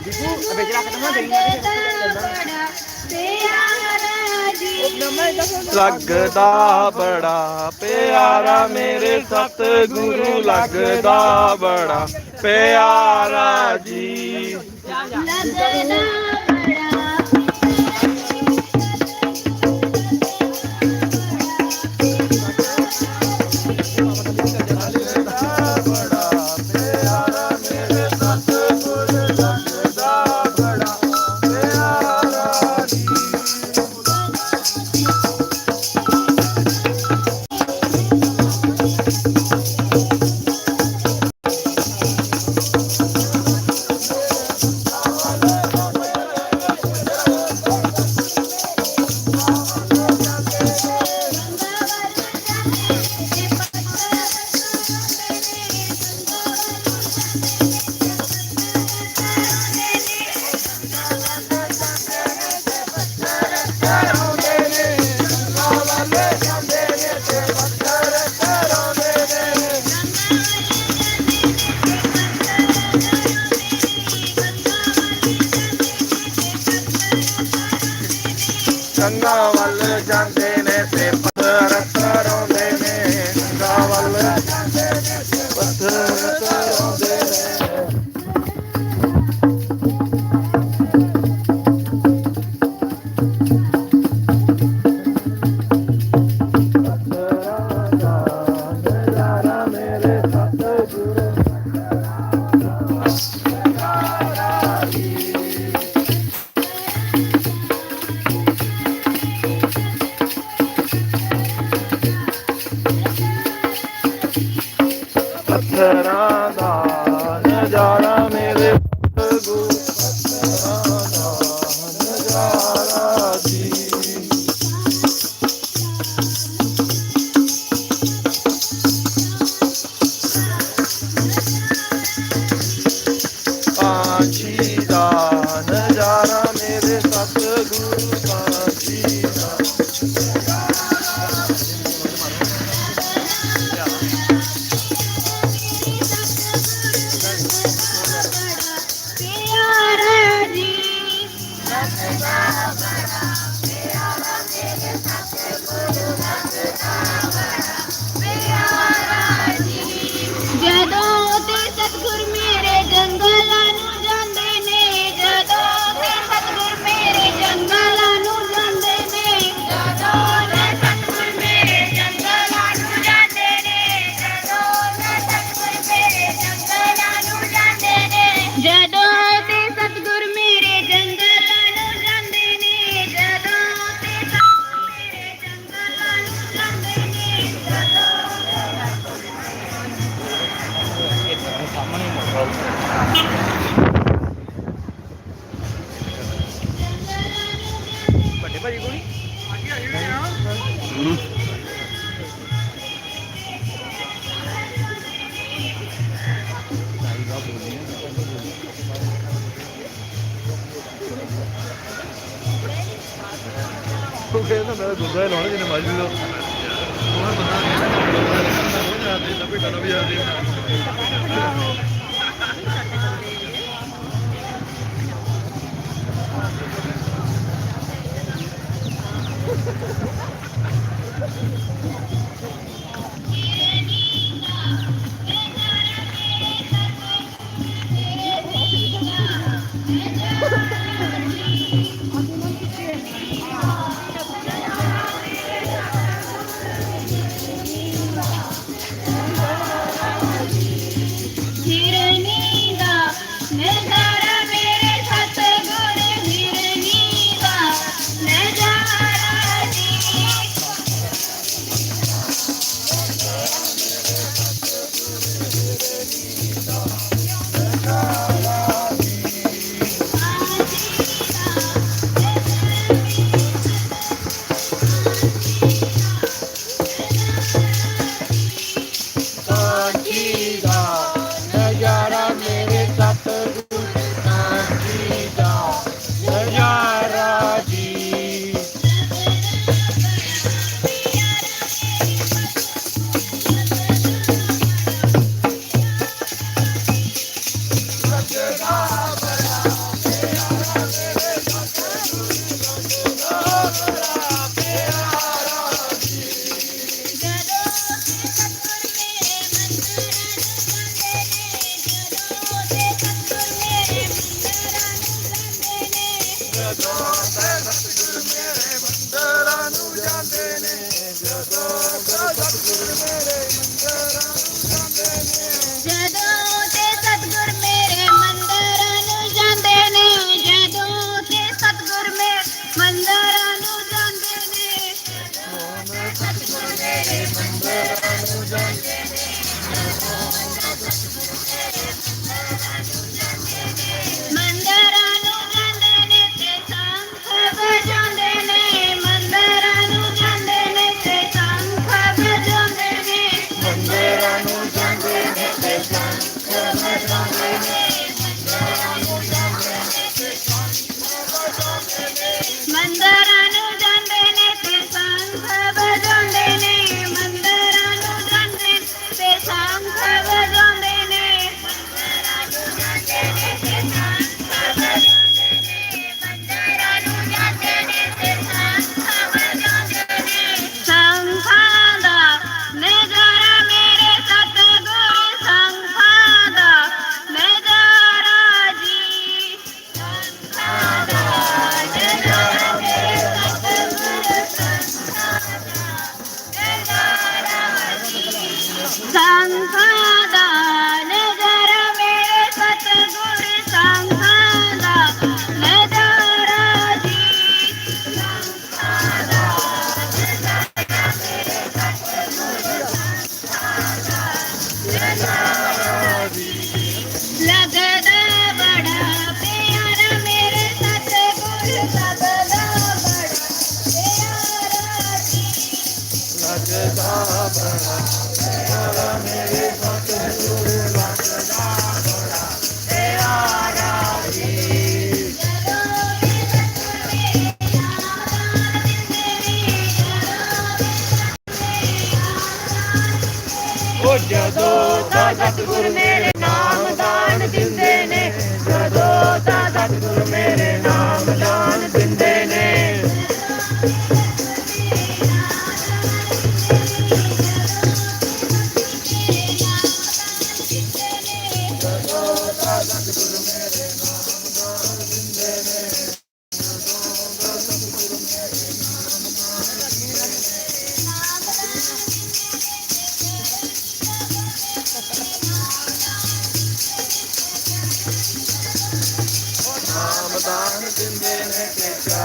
Ibu, ਲੱਗਦਾ ਬੜਾ ਪਿਆਰਾ ਮੇਰੇ ਸਤਿਗੁਰੂ ਲੱਗਦਾ ਬੜਾ ਪਿਆਰਾ ਜੀ। ਲੱਗਦਾ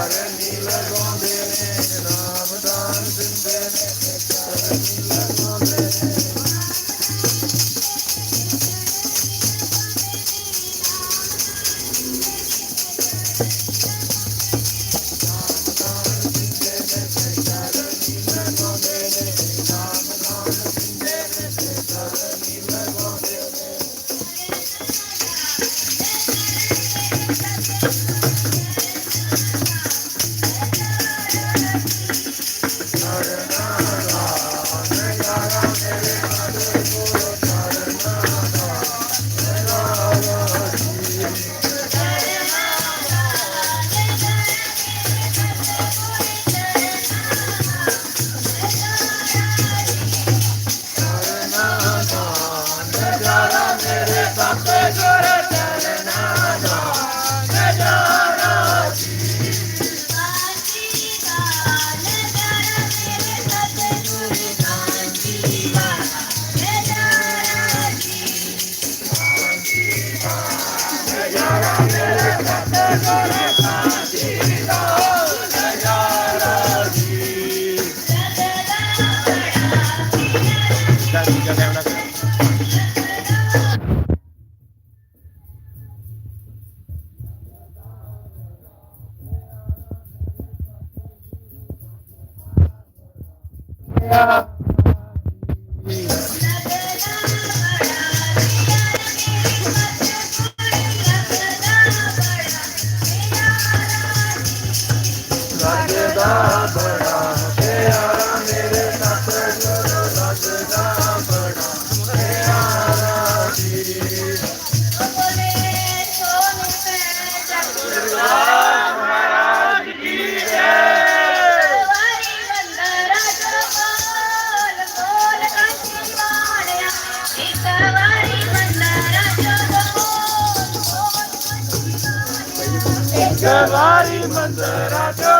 நிலவா सवारी मंदिराच्या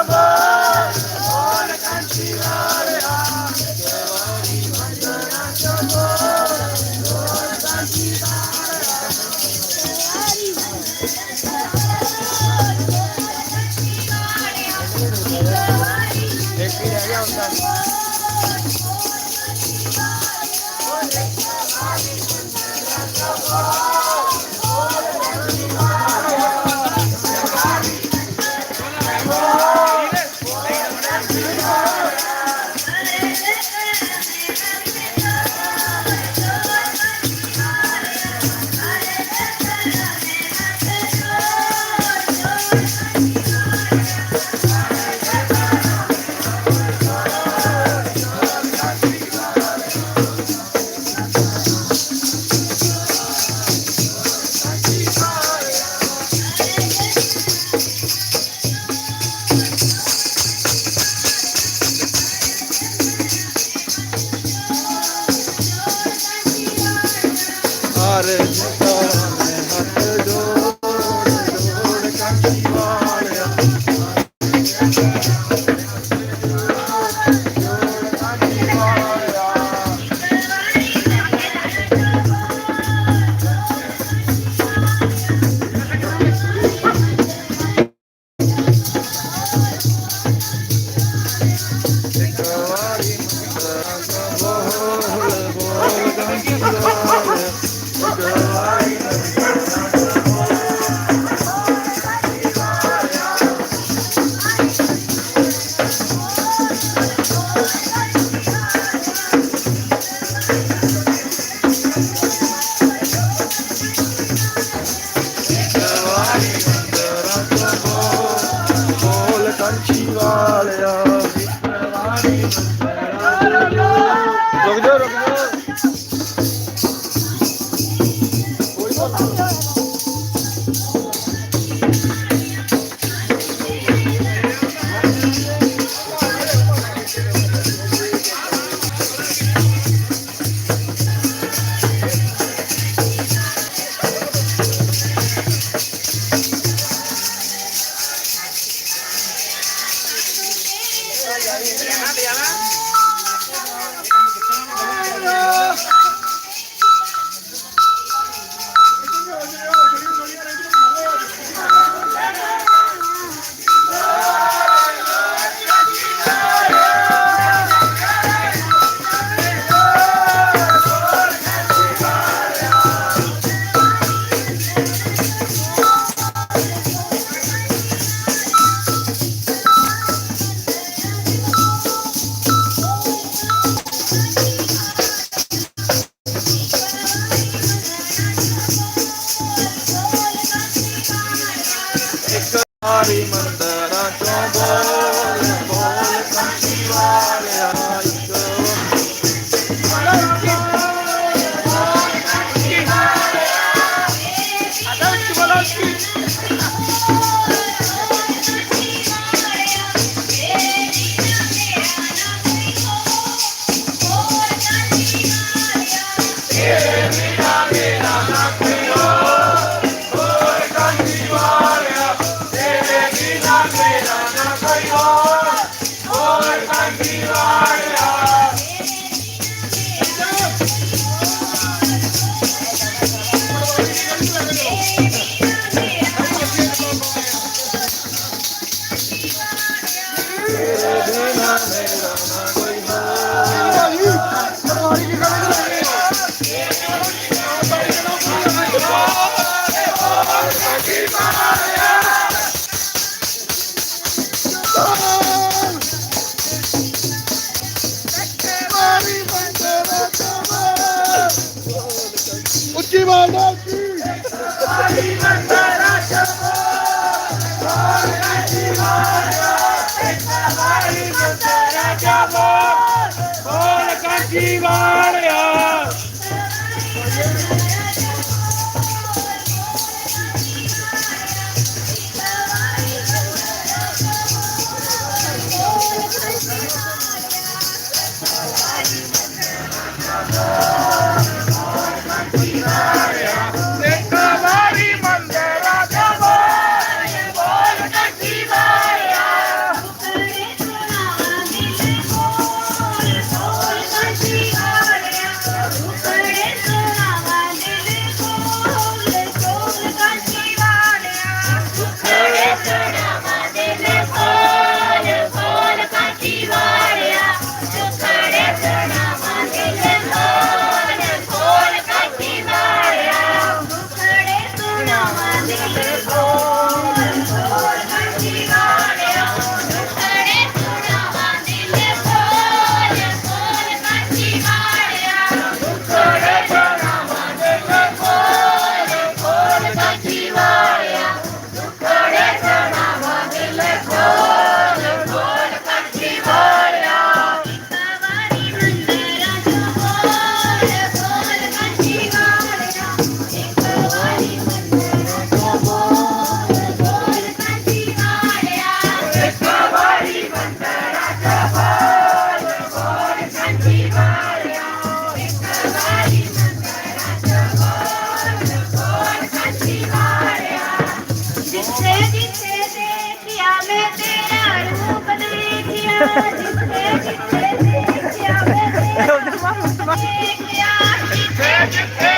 Yeah. 啊！ਜਿਸਨੇ ਜਿੱਥੇ ਦੇਖਿਆ ਮੈਂ ਤੇਰਾ ਰੂਪ ਦੇਖਿਆ ਜਿਸਨੇ ਜਿੱਥੇ ਦੇਖਿਆ ਮੈਂ ਤੇਰਾ ਰੂਪ ਦੇਖਿਆ। ਜਿੱਥੇ ਜਿੱਥੇ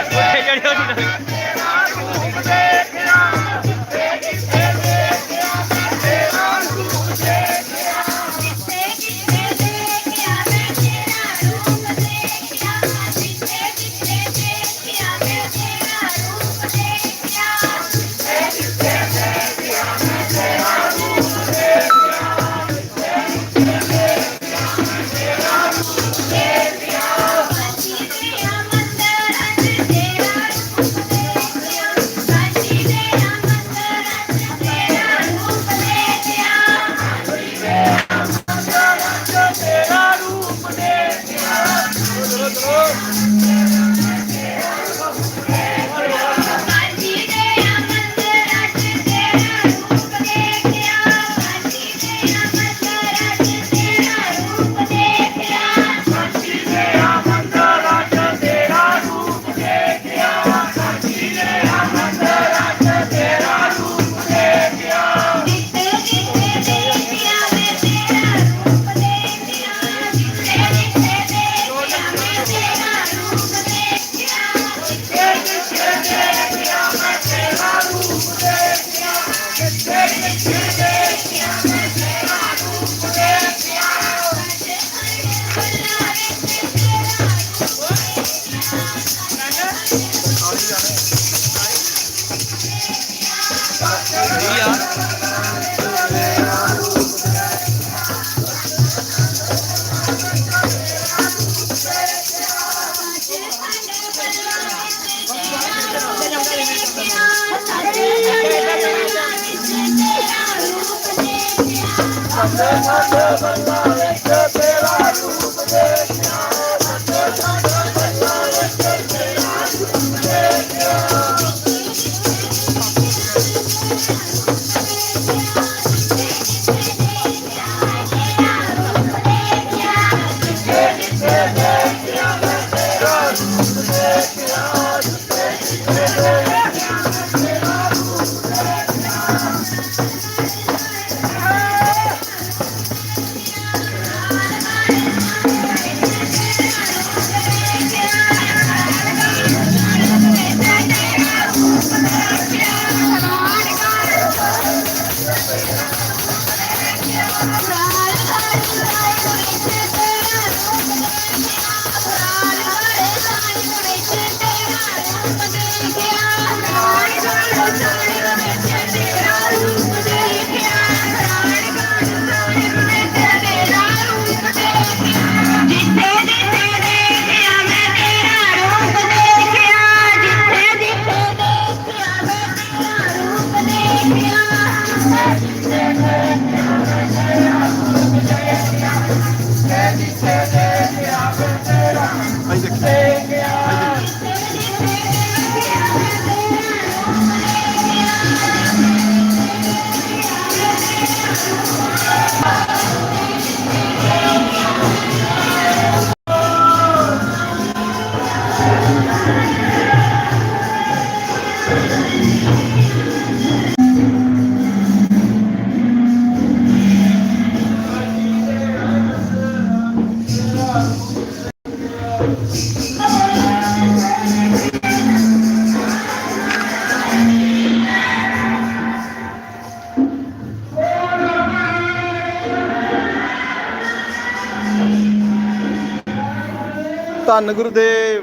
भगवान गुरुदेव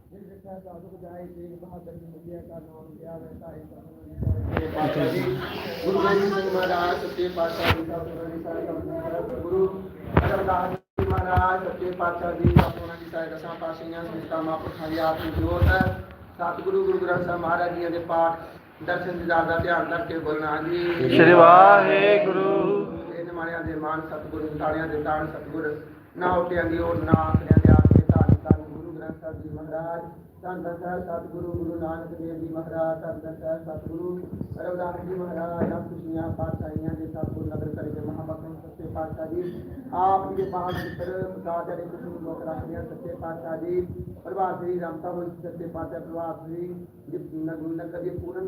ਗੁਰੂ ਗੋਬਿੰਦ ਸਿੰਘ ਮਹਾਰਾਜ ਸੱਚੇ ਪਾਤਸ਼ਾਹ ਜੀ ਦਾ ਗੁਰੂ ਅਰਦਾਸ ਜੀ ਮਹਾਰਾਜ ਸੱਚੇ ਪਾਤਸ਼ਾਹ ਜੀ ਦਾ ਸੁਣਨ ਦੀ ਸਾਰੇ ਦਸਾਂ ਪਾਤਸ਼ਾਹੀਆਂ ਸੰਤਾਂ ਮਹਾਂਪੁਰਖਾਂ ਦੀ ਆਪ ਜੋਤ ਸਤਿਗੁਰੂ ਗੁਰੂ ਗ੍ਰੰਥ ਸਾਹਿਬ ਮਹਾਰਾਜ ਜੀ ਦੇ ਪਾਠ ਦਰਸ਼ਨ ਦੀਦਾਰ ਦਾ ਧਿਆਨ ਰੱਖ ਕੇ ਬੋਲਣਾ ਜੀ ਸ੍ਰੀ ਵਾਹਿਗੁਰੂ। ਇਹ ਨਿਮਾਣਿਆਂ ਦੇ ਮਾਨ ਸਤਿਗੁਰੂ ਤਾੜਿਆਂ ਦੇ ਤਾਣ ਸਤਿਗੁਰ, ਨਾ ਉਟਿਆਂ ਦੀ ਓਟ ਨਾ ਆਖਰਿਆਂ ਦੇ ग्रंथ साहब जी महाराज संत सह सतगुरु गुरु नानक देव जी महाराज संत सह सतगुरु रघुदास जी महाराज, आप खुशियाँ पातशाहियाँ के साथ नगर करके महाभक्त सच्चे पातशाह जी आपके पास मित्र दादारे कुसुम लोक रखने सच्चे पातशाह जी, प्रभात श्री रामता सच्चे पातशाह प्रभात श्री नगर जी पूर्ण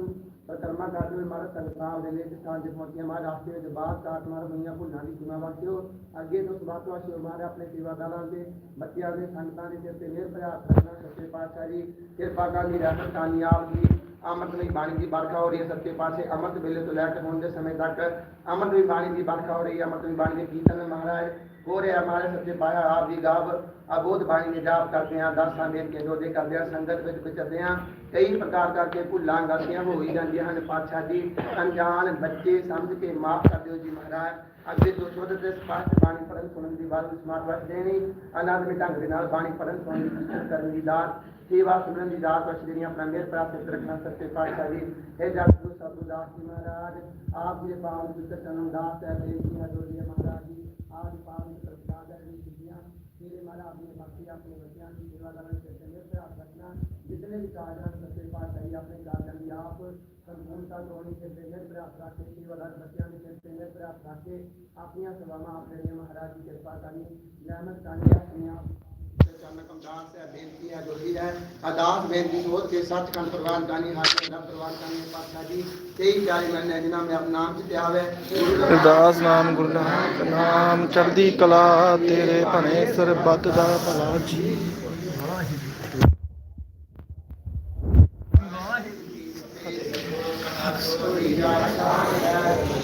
परिक्रमा करते हुए हमारा तलताव रेलवे के स्थान पर पहुँचे हमारे रास्ते में जबाद का हमारा मैयापुर नाली सीमा वासी हो अगे तो सुभाषवा शिव हमारे अपने सेवादारा से बच्चिया से संगतान से मेरे प्रयास करना सबसे पाचारी कृपा का निराशा कामयाब की ਅੰਮ੍ਰਿਤ ਦੀ ਬਾਣੀ ਦੀ ਵਰਖਾ ਹੋ ਰਹੀ ਹੈ ਸੱਚੇ ਪਾਸੇ ਅੰਮ੍ਰਿਤ ਵੇਲੇ ਤੋਂ ਲੈ ਕੇ ਹੁਣ ਦੇ ਸਮੇਂ ਤੱਕ ਅੰਮ੍ਰਿਤ ਦੀ ਬਾਣੀ ਦੀ ਵਰਖਾ ਹੋ ਰਹੀ ਹੈ ਅੰਮ੍ਰਿਤ ਦੀ ਬਾਣੀ ਦੇ ਕੀਰਤਨ ਮਹਾਰਾਜ ਹੋ ਰਿਹਾ ਹਮਾਰੇ ਸੱਚੇ ਪਾਇਆ ਆਪ ਦੀ ਗਾਵ ਅਬੋਧ ਬਾਣੀ ਦੇ ਜਾਪ ਕਰਦੇ ਆ ਦਸਾਂ ਮੇਰ ਕੇ ਦੋਦੇ ਕਰਦੇ ਆ ਸੰਗਤ ਵਿੱਚ ਵਿਚਰਦੇ ਆ ਕਈ ਪ੍ਰਕਾਰ ਕਰਕੇ ਭੁੱਲਾਂ ਗਲਤੀਆਂ ਹੋ ਹੀ ਜਾਂਦੀਆਂ ਹਨ ਪਾਤਸ਼ਾਹ ਜੀ ਅਣਜਾਣ ਬੱਚੇ ਸਮਝ ਕੇ ਮਾਫ ਕਰ ਦਿਓ ਜੀ ਮਹਾਰਾਜ ਅੱਗੇ ਤੋਂ ਸ਼ੁੱਧ ਤੇ ਸਪਸ਼ਟ ਬਾਣੀ ਪੜਨ ਸੁਣਨ ਦੀ ਬਾਤ ਸਮਾਰਟ ਵਸ ਦੇਣੀ ਆਨੰਦ ਵਿੱਚ ਢੰਗ ਦੇ ਨਾਲ ਬਾਣੀ ਪੜਨ ਸੁਣਨ ਦੀ ਇੱਜ਼ਤ ਦੀ ਦਾਤ सेवा सुमरन दीदार पर श्रेणियाँ अपना मेर प्राप्त रखना सत्य पाठशाली हे जागरू साधुदास जी महाराज, आप मेरे पावन पुत्र चरणदास महाराज जी आज पावन प्रसाद मेरे मारा अपने भक्ति अपने बच्चियाँ की सेवा करण से मेरे से रखना। जितने भी कार्यक्रम सत्य पाठशाली अपने कार्यक्रम भी आप संपूर्णता जोड़ने के लिए मेरे प्रयास रखे सेवा करण बच्चियाँ के लिए मेरे प्रयास रखे। अपनी सभा में आप महाराज की कृपा करनी रहमत करनी अपने आप। कनकम नाम जिते आवे नाम चढ़दी कला तेरे भने सरबत दा भला जी।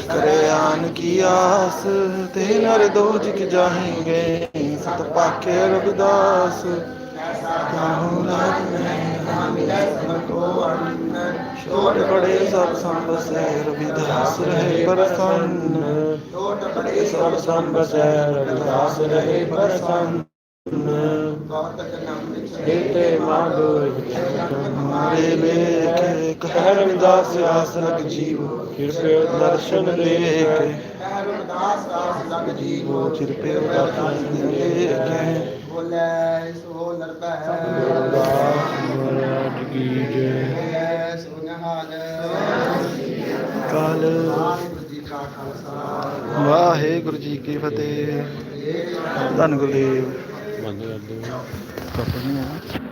करे आन की आस ते नर दो जिक ਦਾ ਸਤ ਪਾਕੇ ਰਵਿਦਾਸ ਕਾਹੂ ਲਾਗ ਮੈਂ ਹਮਿਲੇ ਸਭ ਕੋ ਅੰਨ। ਛੋੜ ਬੜੇ ਸਭ ਸੰਬਸੈ ਰਵਿਦਾਸ ਰਹੇ ਪ੍ਰਸੰਨ। ਟੋਟ ਬੜੇ ਸਭ ਸੰਬਸੈ ਰਵਿਦਾਸ ਰਹੇ ਪ੍ਰਸੰਨ। ਬਹੁਤ ਮਾਗੋ ਹਮਾਰੇ ਲੇਖੇ ਕਹਿ ਰਵਿਦਾਸ, ਆਸ ਲਗ ਜੀਵ। ਕਿਰਪੇ ਦਰਸ਼ਨ ਦੇਖ ਕਹਿ ਰਵਿਦਾਸ ਆਸ ਲਗ ਜੀਵੋ ਕਿਰਪੇ ਦਰਸ਼ਨ ਦੇਖ ਬੋਲੇ ਸੋ ਨਰਪੈ ਮਹਾਰਾਜ ਕੀ ਜੈ। ਕਾਲ। ਵਾਹਿਗੁਰੂ ਜੀ ਕੀ ਫਤਿਹ। ਧੰਨ ਗੁਰਦੇਵ। ਬੰਦ ਕਰ ਦਿਓ